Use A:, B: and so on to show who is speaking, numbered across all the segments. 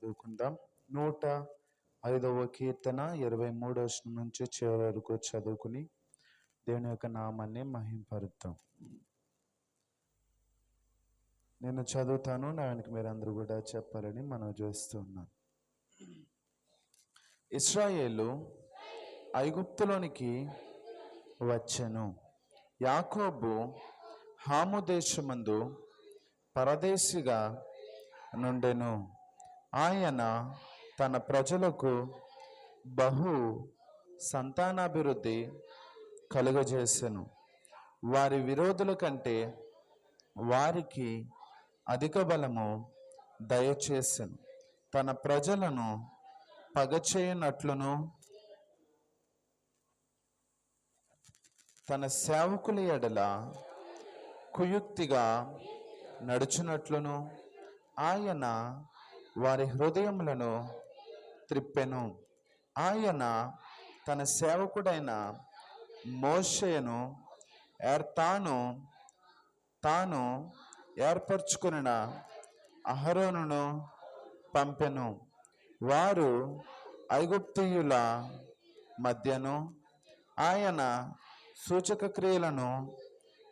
A: చదువుకుందాం. నూట ఐదవ కీర్తన ఇరవై మూడవ నుంచి చివరి వరకు చదువుకుని దేవుని యొక్క నామాన్ని మహింపరుద్దాం. నేను చదువుతాను నా వెనక మీరందరూ కూడా చెప్పాలని మనం చేస్తున్నాను ఇస్రాయేలు ఐగుప్తులోనికి వచ్చెను. యాకోబు హాము దేశమందు పరదేశిగా నుండెను. ఆయన తన ప్రజలకు బహు సంతానాభివృద్ధి కలుగజేసెను. వారి విరోధుల కంటే వారికి అధిక బలము దయచేసెను. తన ప్రజలను పగచేయనట్లును తన సేవకుల ఎడల కుయుక్తిగా నడుచునట్లును ఆయన వారి హృదయములను త్రిప్పెను. ఆయన తన సేవకుడైన మోషయను ఏర్తాను తాను తాను ఏర్పరచుకున్న అహరోనును పంపెను. వారు ఐగుప్తియుల మధ్యను ఆయన సూచక క్రియలను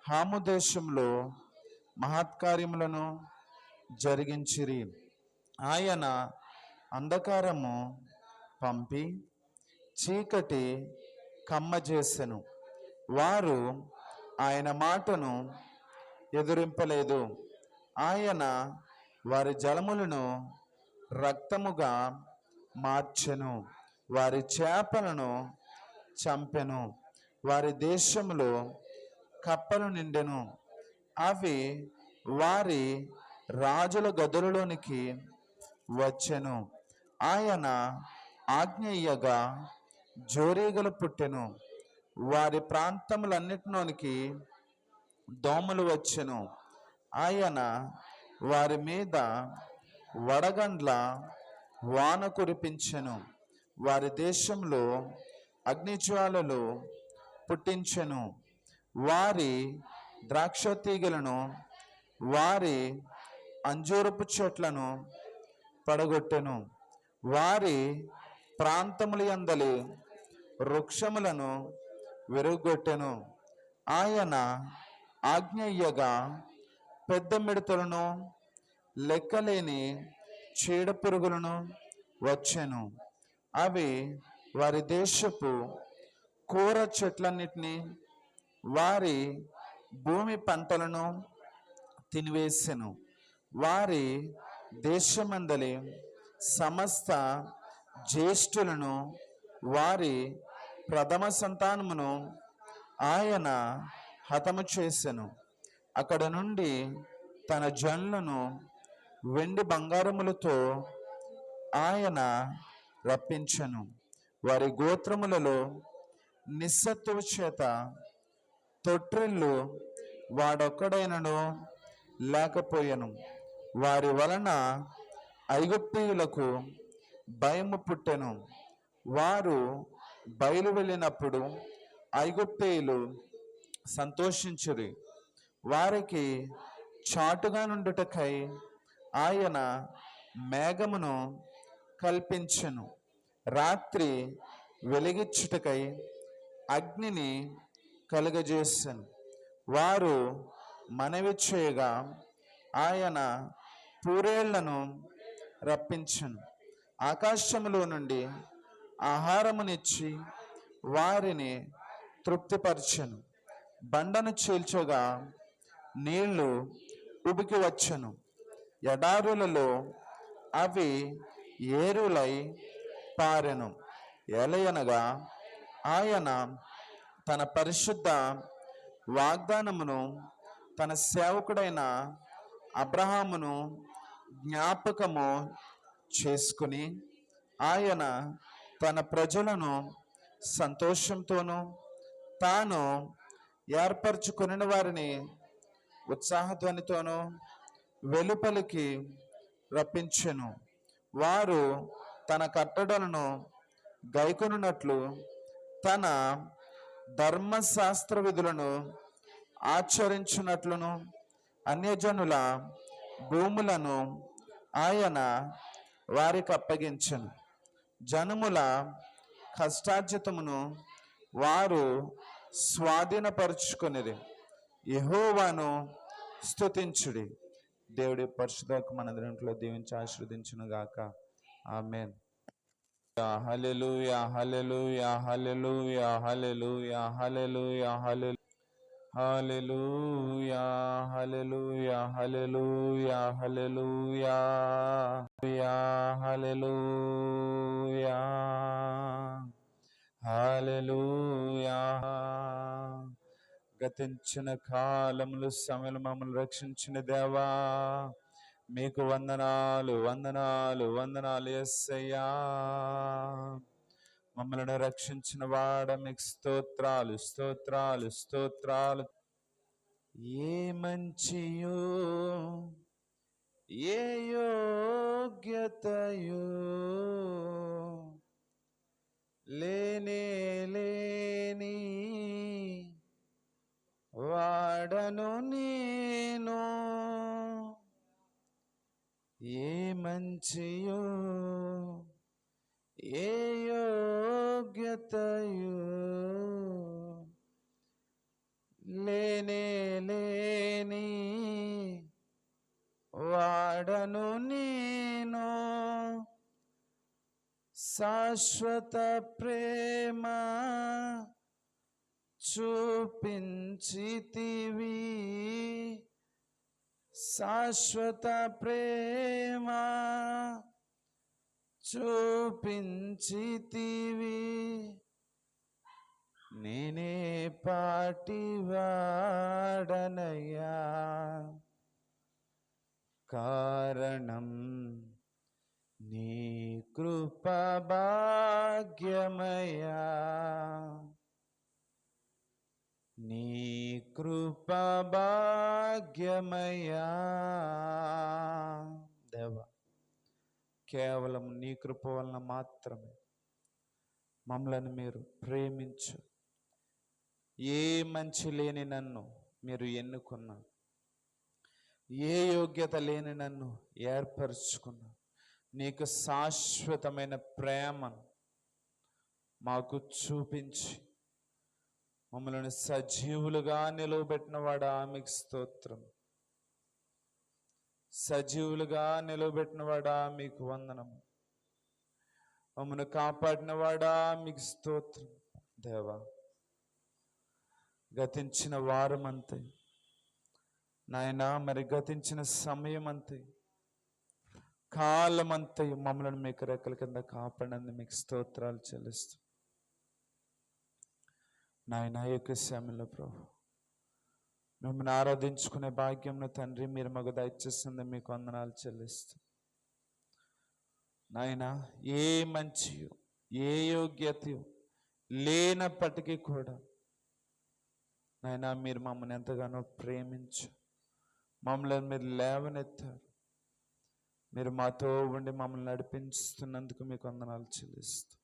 A: హాము దేశంలో మహత్కార్యములను జరిగించిరి. ఆయన అంధకారము పంపి చీకటి కమ్మజేసెను. వారు ఆయన మాటను ఎదురింపలేదు. ఆయన వారి జలములను రక్తముగా మార్చెను. వారి చేపలను చంపెను. వారి దేశంలో కప్పలు నిండెను. అవి వారి రాజుల గదులలోనికి వచ్చెను. ఆయన ఆగ్నేయగా జోరీగలు పుట్టెను. వారి ప్రాంతములన్నిటిలోనికి దోమలు వచ్చెను. ఆయన వారి మీద వడగండ్ల వాన కురిపించెను. వారి దేశంలో అగ్నిజ్వాలలు పుట్టించెను. వారి ద్రాక్ష తీగలను వారి అంజూరపు చెట్లను పడగొట్టెను. వారి ప్రాంతముల యందలి వృక్షములను విరుగొట్టెను. ఆయన ఆజ్ఞయ్యగా పెద్ద మిడతలను లెక్కలేని చీడ పురుగులను వచ్చెను. అవి వారి దేశపు కూర చెట్లన్నిటినీ వారి భూమి పంటలను తినివేసెను. వారి దేశమందలి సమస్త జ్యేష్ఠులను వారి ప్రథమ సంతానమును ఆయన హతము చేసెను. అక్కడ నుండి తన జన్లను వెండి బంగారములతో ఆయన రప్పించను. వారి గోత్రములలో నిస్సత్తువ చేత తొట్రిల్లు వాడొక్కడైనను లేకపోయాను. వారి వలన ఐగుప్తీయులకు భయము పుట్టెను. వారు బయలు వెళ్ళినప్పుడు ఐగుప్తీయులు సంతోషించరు. వారికి చాటుగా నుండుటకై ఆయన మేఘమును కల్పించెను. రాత్రి వెలిగించుటకై అగ్నిని కలుగజేసాను. వారు మనవి చేయగా ఆయన పూరేళ్ళను రప్పించను. ఆకాశములో నుండి ఆహారమునిచ్చి వారిని తృప్తిపరచను. బండను చీల్చగా నీళ్ళు ఉబికి వచ్చను ఎడారులలో అవి ఏరులై పారెను. ఎలయనగా ఆయన తన పరిశుద్ధ వాగ్దానమును తన సేవకుడైన అబ్రహామును జ్ఞాపకము చేసుకుని ఆయన తన ప్రజలను సంతోషంతోనూ తాను ఏర్పరచుకుని వారిని ఉత్సాహధ్వనితోనూ వెలుపలికి రప్పించెను. వారు తన కట్టడలను గైకొనున్నట్లు తన ధర్మశాస్త్ర విధులను ఆచరించినట్లును. అన్యజనుల భూములను ఆయన వారికి అప్పగించను. జనముల కష్టార్జితమును వారు స్వాధీనపరుచుకునేది యహోవాను స్తుతించుడి. దేవుడి పరిశుద్ధకు మన దీంట్లో దీవించి ఆశీర్వదించును గాక ఆమెన్ హల్లెలూయా హల్లెలూయా హల్లెలూయా హల్లెలూయా. హల్లెలూయా హల్లెలూయా హల్లెలూయా హల్లెలూయా యా హల్లెలూయా హల్లెలూయా. గతించిన కాలములు సమయంలో మమ్మల్ని రక్షించిన దేవా. మీకు వందనాలు వందనాలు వందనాలు ఎస్సయ్యా మమ్మల్ని రక్షించిన వాడ మీకు స్తోత్రాలు స్తోత్రాలు స్తోత్రాలు. ఏ మంచియో ఏ యోగ్యతయో. లేనే లేని వాడను నేను. ఏ మంచియో ఏ యో శాశ్వత ప్రేమ చూపించితివి. శాశ్వత ప్రేమ చూపించితివి. నేనే పాటివాడనయ్యా. కారణం కృపభాగ్యమయా. నీ కృపభాగ్యమయా. దేవ కేవలం నీ కృప వలన మాత్రమే మమ్మలను మీరు ప్రేమించు. ఏ మంచి లేని నన్ను మీరు ఎన్నుకున్నారు? ఏ యోగ్యత లేని నన్ను ఏర్పరచుకున్నారు? నీకు శాశ్వతమైన ప్రేమను మాకు చూపించి మమ్మల్ని సజీవులుగా నిలవబెట్టినవాడా మీకు స్తోత్రం. సజీవులుగా నిలవబెట్టినవాడా మీకు వందనం. మమ్మల్ని కాపాడినవాడా మీకు స్తోత్రం. దేవా గతించిన వారం అంతే నాయన మరి గతించిన సమయం అంతే కాలమంతా మమ్మలను మమ్మల్ని మీకు రెక్కల కింద కాపాడని మీకు స్తోత్రాలు చెల్లిస్తూ. నాయన యొక్క సమయంలో ప్రభు మిమ్మల్ని ఆరాధించుకునే భాగ్యంను తండ్రి మీరు మాకు దయచేసింది మీకు వందనాలు చెల్లిస్తూ. నాయన ఏ మంచి ఏ యోగ్యత లేనప్పటికీ కూడా నాయన మీరు మమ్మల్ని ఎంతగానో ప్రేమించు మమ్మల్ని మీరు లేవనెత్తారు. మీరు మాతో ఉండి మమ్మల్ని నడిపించుతున్నందుకు మీకు వందనాలు చెల్లిస్తూ.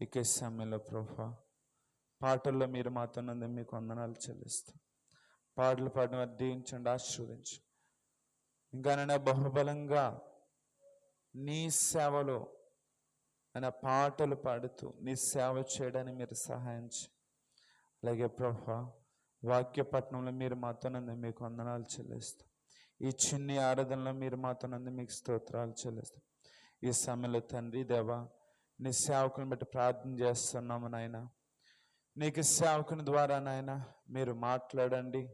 A: ఇకే సమయంలో ప్రభా పాటల్లో మీరు మాతో నందు మీకు వందనాలు చెల్లిస్తూ. పాటలు పాడిన దీవించండి ఆశీర్వదించు. ఇంకానైనా బహుబలంగా నీ సేవలో ఆయన పాటలు పాడుతూ నీ సేవ చేయడానికి మీరు సహాయం అలాగే ప్రభా వాక్య పట్టణంలో మీరు మాతోనందు మీకు వందనాలు చెల్లిస్తూ. ఈ చిన్ని ఆరాధనలో మీరు మాతోనందు మీకు స్తోత్రాలు చెల్లిస్తాం. ఈ సమయంలో తండ్రి దేవా నీ సేవకుని బట్టి ప్రార్థన చేస్తున్నాము నాయన. నీకు సేవకుని ద్వారా నాయన మీరు మాట్లాడండి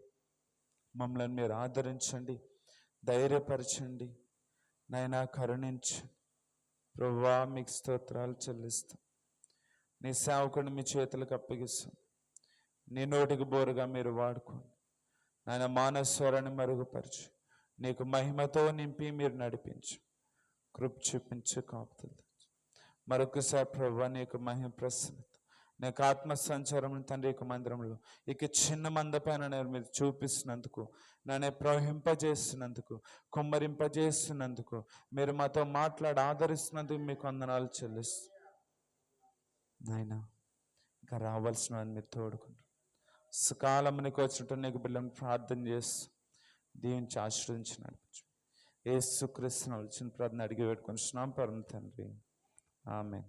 A: మమ్మల్ని మీరు ఆదరించండి ధైర్యపరచండి నాయన కరుణించు. ప్రభువా మీకు స్తోత్రాలు చెల్లిస్తాం. నీ సేవకుని మీ చేతులకు అప్పగిస్తాం. నీ నోటికి బోరుగా మీరు వాడుకోండి. నాయన మానస్వరాన్ని మరుగుపరచు. నీకు మహిమతో నింపి మీరు నడిపించు. కృప చూపించు కాపుతుంది మరొకసారి ప్రభు నీకు మహిమ ప్రసన్నత. నీకు ఆత్మ సంచారం తండ్రి యొక్క మందిరంలో ఇక చిన్న మంద పైన నేను మీరు చూపిస్తున్నందుకు నన్ను ప్రవహింపజేస్తున్నందుకు కుమ్మరింపజేస్తున్నందుకు మీరు మాతో మాట్లాడి ఆదరిస్తున్నందుకు మీకు వందనాలు చెల్లిస్తు నాయనా ఇంకా రావాల్సిన మీరు తోడుకుంటారు సకాలం నీకు వచ్చినట్టు నీకు బిల్లని ప్రార్థన చేస్తూ దీవించి ఆశ్రయించి నడిపించు. ఏసుకృష్ణ వచ్చిన ప్రార్థన అడిగి పెట్టుకొని పరమ తండ్రి. ఆమె